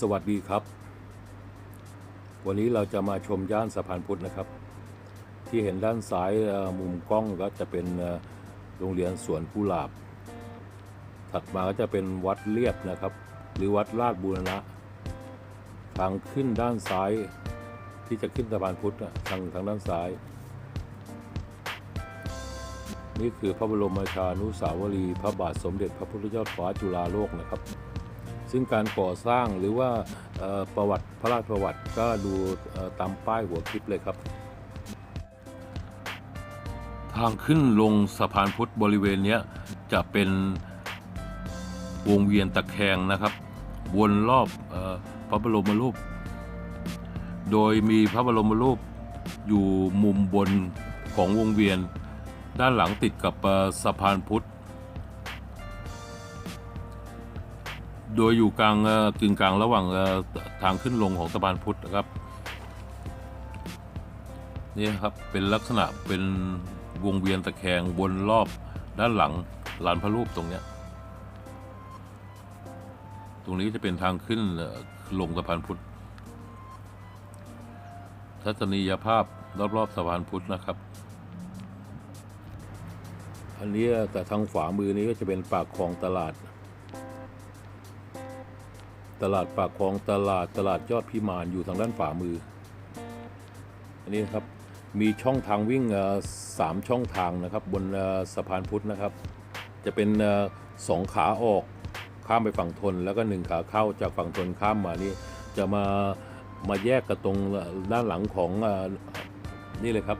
สวัสดีครับ วันนี้เราจะมาชมย่านสะพานพุทธนะครับ ที่เห็นด้านซ้ายมุมกล้องก็จะเป็นโรงเรียนสวนกุหลาบ ถัดมาก็จะเป็นวัดเลียบนะครับ หรือวัดลาดบูรณะ ทางขึ้นด้านซ้ายที่จะขึ้นสะพานพุทธทางทางด้านซ้าย นี่คือพระบรมราชานุสาวรี พระบาทสมเด็จพระพุทธยอดฟ้าจุฬาโลกนะครับ ซึ่งการก่อสร้างหรือว่าประวัติพระราชประวัติก็ดูตามป้ายหัวคลิปเลยครับ ทางขึ้นลงสะพานพุทธบริเวณนี้จะเป็นวงเวียนตะแคงนะครับ วนรอบออพระบรมรูป โดยมีพระบรมรูปอยู่มุมบนของวงเวียน ด้านหลังติดกับสะพานพุทธ โดยอยู่กลางกึ่งกลางระหว่างทางขึ้นลงของสะพานพุทธนะครับนี่ครับเป็นลักษณะเป็นวงเวียนตะแคงวนรอบด้านหลังลานพระรูปตรงเนี้ยตรงนี้จะเป็นทางขึ้นลงสะพานพุทธทัศนียภาพรอบๆสะพานพุทธนะครับ อันนี้แต่ทางขวามือนี้ก็จะเป็นปากคลองตลาด ตลาดปากคลองตลาดตลาดยอดพิมานอยู่ทางด้านขวามือ อันนี้ครับมีช่องทางวิ่งสามช่องทางนะครับ บนสะพานพุทธนะครับ จะเป็นสองขาออกข้ามไปฝั่งทน แล้วก็หนึ่งขาเข้าจากฝั่งทนข้ามมานี่จะมามาแยกกันตรงด้านหลังของนี่เลยครับ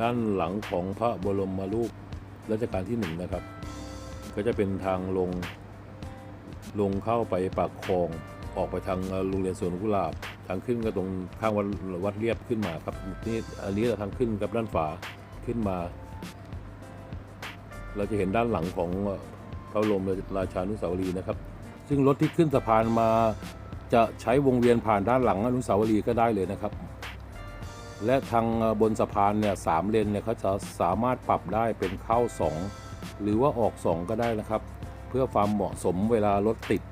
ด้านหลังของพระบรมรูปรัชกาลที่หนึ่งนะครับ ก็จะเป็นทางลง ลงเข้าไปปากคลองออกไปทางโรงเรียนสวนกุหลาบ ทางขึ้นก็ตรงข้างวัดวัดเรียบขึ้นมาครับนี่อันนี้ทางขึ้นกับด้านฝาขึ้นมา เราจะเห็นด้านหลังของพระบรมราชานุสาวรีย์นะครับ ซึ่งรถที่ขึ้นสะพานมาจะใช้วงเวียนผ่านด้านหลังอนุสาวรีย์ก็ได้เลยนะครับ และทางบนสะพานเนี่ยสามเลนเนี่ยเขาจะสามารถปรับได้เป็นเข้าสองหรือว่าออกสองก็ได้นะครับ พื่อความเหมาะสมเวลารถติด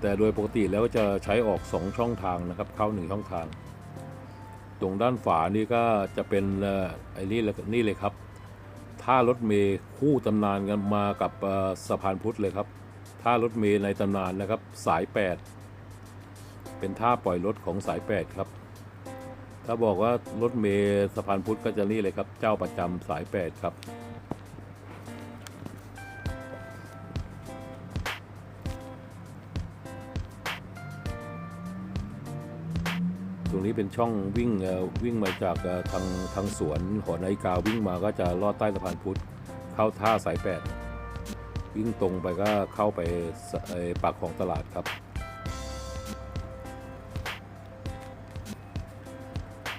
แต่โดยปกติแล้วจะใช้ออก 2 ช่องทางนะครับ เข้า 1 ช่องทาง ตรงด้านฝานี่ก็จะเป็นไอ้นี่เลยนี่เลยครับท่ารถเมย์คู่ตำนานกันมากับสะพานพุทธเลยครับท่ารถเมย์ในตำนานนะครับสาย 8 เป็นท่าปล่อยรถของสาย 8 ครับถ้าบอกว่ารถเมย์สะพานพุทธก็จะนี่เลยครับ เจ้าประจำสาย 8 ครับ ตรงนี้เป็นช่องวิ่งวิ่งมาจากทางทางสวนหอนาฬิกาวิ่งมาก็จะลอดใต้สะพานพุทธเข้าท่าสายแปดวิ่งตรงไปก็เข้าไปปากของตลาดครับ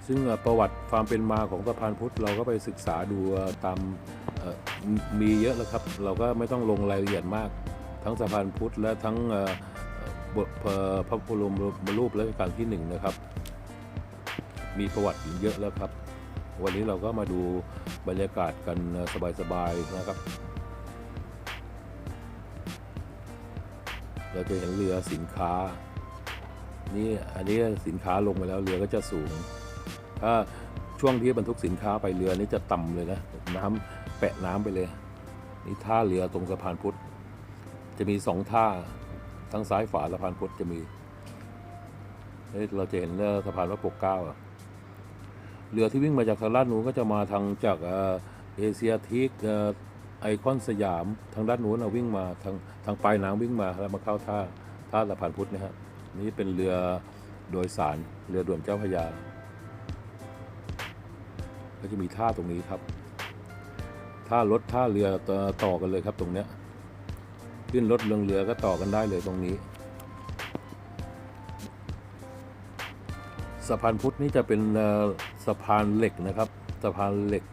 ซึ่งประวัติความเป็นมาของสะพานพุทธเราก็ไปศึกษาดูตามมีเยอะแล้วครับ เราก็ไม่ต้องลงรายละเอียดมาก ทั้งสะพานพุทธและทั้งบทพระบรมรูปรัชกาลที่หนึ่งนะครับ มีประวัติเยอะแล้วครับ วันนี้เราก็มาดูบรรยากาศกันสบายๆนะครับ เราจะเห็นเรือสินค้า นี่อันนี้สินค้าลงไปแล้วเรือก็จะสูง ถ้าช่วงที่บรรทุกสินค้าไปเรือนี่จะต่ำเลยนะน้ำแปะน้ำไปเลย นี่ท่าเรือตรงสะพานพุทธจะมีสองท่าทั้งซ้ายฝาสะพานพุทธจะมีเอ้ยเราจะเห็นเรือสะพานพระปกเก้าอะ เรือที่วิ่งมาจากทางด้านนู้นก็จะมาทางจากเอเชียทิกไอคอนสยามทางด้านนู้นเอาวิ่งมาทางทางปลายน้ำวิ่งมาแล้วมาเข้าท่าท่าสะพานพุทธนะฮะนี่เป็นเรือโดยสารเรือด่วนเจ้าพระยา ก็จะมีท่าตรงนี้ครับท่ารถท่าเรือต่อต่อกันเลยครับตรงเนี้ยขึ้นรถเรือเรือก็ต่อกันได้เลยตรงนี้สะพานพุทธนี่จะเป็น สะพานเหล็กนะครับ สะพานเหล็ก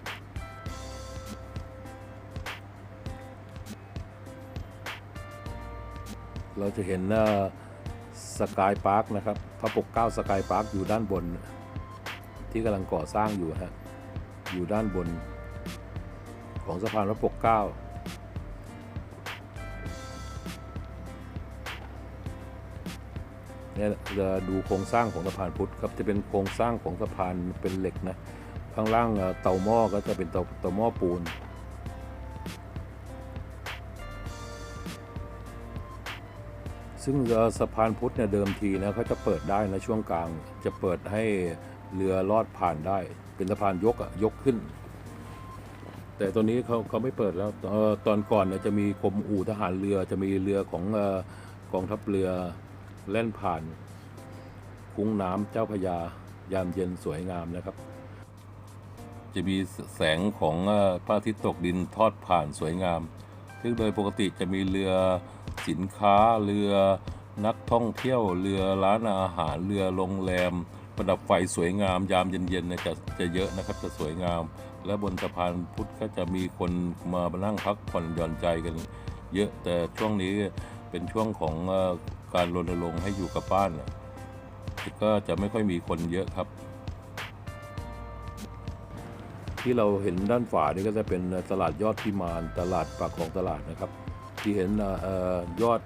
เราจะเห็นสกายพาร์คนะครับพระปกเก้าสกายพาร์คอยู่ด้านบน ที่กำลังก่อสร้างอยู่ฮะอยู่ด้านบน ของสะพานพระปกเก้า เนี่ยจะดูโครงสร้างของสะพานพุทธครับจะเป็นโครงสร้างของสะพานเป็นเหล็กนะข้างล่างเตาหม้อก็จะเป็นเตาเตาหม้อปูนซึ่งสะพานพุทธเนี่ยเดิมทีนะเขาจะเปิดได้นะช่วงกลาง จะเปิดให้เรือลอดผ่านได้ เป็นสะพานยกอะยกขึ้น แต่ตอนนี้เขาเขาไม่เปิดแล้วตอนก่อนเนี่ยจะมีกรมอู่ทหารเรือจะมีเรือของกองทัพเรือ แล่นผ่าน คุ้งน้ำเจ้าพยายามเย็นสวยงามนะครับ จะมีแสงของพระอาทิตย์ตกดินทอดผ่านสวยงาม ซึ่งโดยปกติจะมีเรือสินค้าเรือนักท่องเที่ยวเรือร้านอาหารเรือโรงแรม ประดับไฟสวยงามยามเย็นๆเนี่ยจะจะเยอะนะครับจะสวยงาม และบนสะพานพุทธก็จะมีคนมานั่งพักผ่อนหย่อนใจกัน เยอะแต่ช่วงนี้เป็นช่วงของ การรณรงค์ให้อยู่กับบ้านน่ะก็จะไม่ค่อยมีคนเยอะครับ ที่เราเห็นด้านฝานี่ก็จะเป็นตลาดยอดพิมานตลาดปากของตลาดนะครับ ที่เห็นออยอด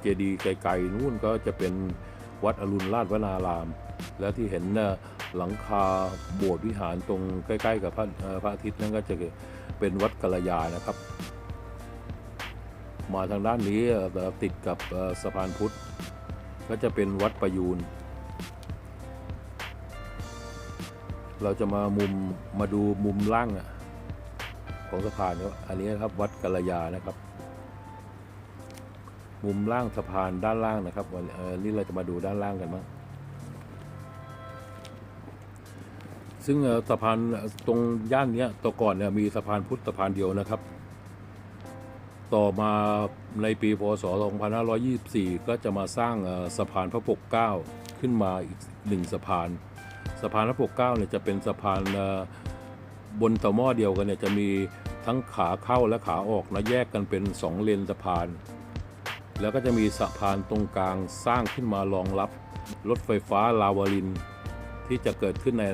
เจดีย์ไกลๆนู่นก็จะเป็นวัดอรุณราชวนาราม และที่เห็นหลังคาโบสถ์วิหารตรงใกล้ ๆ กับพระเอ่อพระอาทิตย์นั่นก็จะเป็นวัดกัลยานะครับ มาทางด้านนี้ติดกับสะพานพุทธ ก็จะเป็นวัดประยูน เราจะมามุมมาดูมุมล่างของสะพานเนี่ยอันนี้ครับวัดกัลยานะครับ มุมล่างสะพานด้านล่างนะครับวันนี่เราจะมาดูด้านล่างกันบ้างซึ่งสะพานตรงย่านนี้ตัวก่อนเนี่ยมีสะพานพุทธสะพานเดียวนะครับ ต่อมาในปีพศ 2524 ก็จะมาสร้างสะพานพระปกเกล้าขึ้นมาอีกหนึ่งสะพาน สะพานพระปกเกล้าเนี่ยจะเป็นสะพานบนต่อหม้อเดียวกันเนี่ยจะมีทั้งขาเข้าและขาออกนะแยกกันเป็นสองเลนสะพาน แล้วก็จะมีสะพานตรงกลางสร้างขึ้นมารองรับรถไฟฟ้าลาวาริน ที่จะเกิดขึ้นใน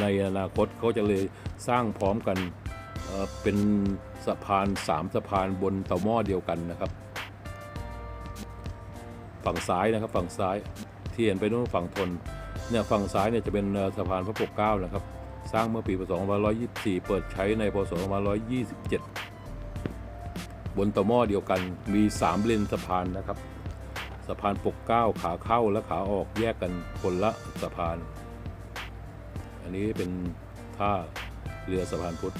ในอนาคตเขาจะเลยสร้างพร้อมกัน เป็นสะพานสามสะพานบนเตาหม้อเดียวกันนะครับ ฝั่งซ้ายนะครับฝั่งซ้ายที่เห็นไปนู้นฝั่งทนเนี่ยฝั่งซ้ายเนี่ยจะเป็นสะพานพระปกเกล้านะครับ สร้างเมื่อปีพศ2524 เปิดใช้ในพศ2527 บนเตาหม้อเดียวกันมี 3 เลนสะพานนะครับ สะพานปกเกล้าขาเข้าและขาออกแยกกันคนละสะพาน อันนี้เป็นท่าเรือสะพานพุทธ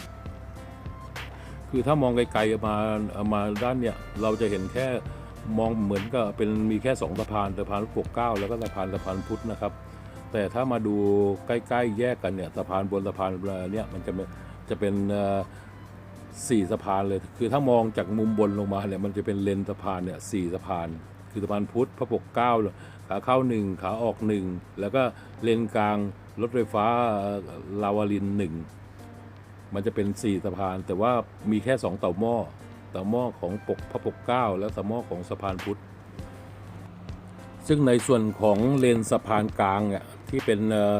คือถ้ามองไกลๆมามาด้านเนี่ยเราจะเห็นแค่มองเหมือนกับเป็นมีแค่สองสะพานสะพานปกเก้าแล้วก็สะพานสะพานพุทธนะครับ แต่ถ้ามาดูใกล้ๆแยกกันเนี่ยสะพานบนสะพานเนี่ยมันจะเป็นจะเป็นสี่สะพานเลย คือถ้ามองจากมุมบนลงมาเนี่ยมันจะเป็นเลนสะพานเนี่ยสี่สะพาน คือสะพานพุทธพระปกเก้าขาเข้าหนึ่งขาออกหนึ่งแล้วก็เลนกลางรถไฟฟ้าลาวารินหนึ่ง มันจะเป็นสี่สะพาน แต่ว่ามีแค่สองเต่าหม้อเต่าหม้อของปกพระปกเก้าและเต่าหม้อของสะพานพุทธซึ่งในส่วนของเลนสะพานกลางอะที่เป็นออ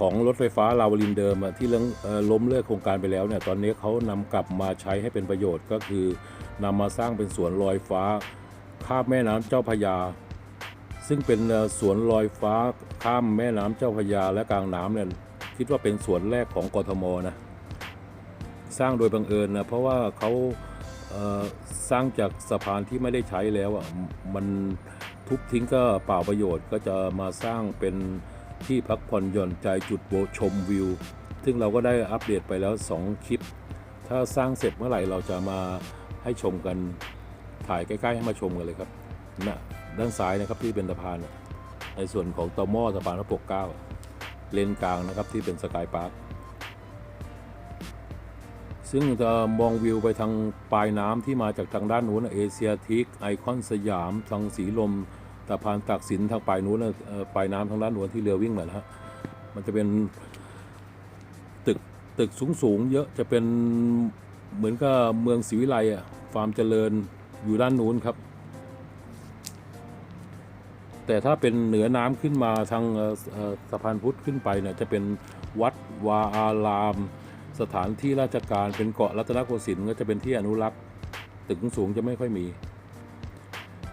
ของรถไฟฟ้าลาวารินเดิมอะที่เรื่องออล้มเลิกโครงการไปแล้วเนี่ยตอนนี้เขานำกลับมาใช้ให้เป็นประโยชน์ก็คือนำมาสร้างเป็นสวนลอยฟ้าข้ามแม่น้ำเจ้าพยา ซึ่งเป็นสวนลอยฟ้าข้ามแม่น้ำเจ้าพยาและกลางน้ำเนี่ยคิดว่าเป็นสวนแรกของกทมนะ สร้างโดยบังเอิญนะเพราะว่าเขาเสร้างจากสะพานที่ไม่ได้ใช้แล้วอะมันทุบทิ้งก็เปล่าประโยชน์ก็จะมาสร้างเป็นที่พักผ่อนหย่อนใจจุดโบชมวิว ซึ่งเราก็ได้อัปเดตไปแล้ว 2 คลิป ถ้าสร้างเสร็จเมื่อไหร่เราจะมาให้ชมกันถ่ายใกล้ๆให้มาชมกันเลยครับนะด้านซ้ายนะครับที่เป็นสะพาน ในส่วนของตอหม้อสะพานพระปกเก้าเลนกลางนะครับที่เป็นสกายพาร์ค ซึ่งจะมองวิวไปทางปลายน้ำที่มาจากทางด้านนู้นนะเอเชียทิกไอคอนสยาม ทางสีลมสะพานตากสินทางปลายนู้นนะเออปลายน้ำทางด้านนู้นที่เรือวิ่งมานะฮะมันจะเป็นตึกตึกสูงสูงๆเยอะจะเป็นเหมือนกับเมืองศรีวิไลอะฟาร์มเจริญอยู่ด้านนู้นครับ แต่ถ้าเป็นเหนือน้ำขึ้นมาทางสะพานพุทธขึ้นไปเนี่ยจะเป็นวัดวาอาราม สถานที่ราชการเป็นเกาะรัตนโกสินทร์ก็จะเป็นที่อนุรักษ์ ตึกสูงจะไม่ค่อยมี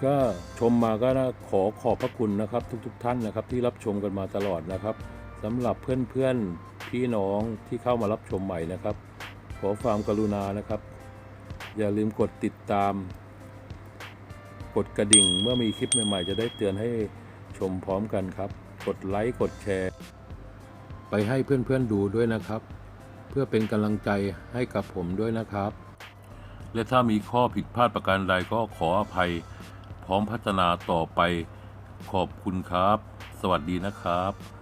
ก็ชมมาก็นะขอขอบพระคุณนะครับ ทุกๆทท่านนะครับ ที่รับชมกันมาตลอดนะครับสำหรับเพื่อนๆพี่น้องที่เข้ามารับชมใหม่นะครับ ขอความกรุณานะครับ อย่าลืมกดติดตาม กดกระดิ่งเมื่อมีคลิปใหม่ๆ จะได้เตือนให้ชมพร้อมกันครับ กดไลค์กดแชร์ ไปให้เพื่อนๆดูด้วยนะครับ พื่อเป็นกำลังใจให้กับผมด้วยนะครับ และถ้ามีข้อผิดพลาดประการใดก็ขออภัย พร้อมพัฒนาต่อไปขอบคุณครับ สวัสดีนะครับ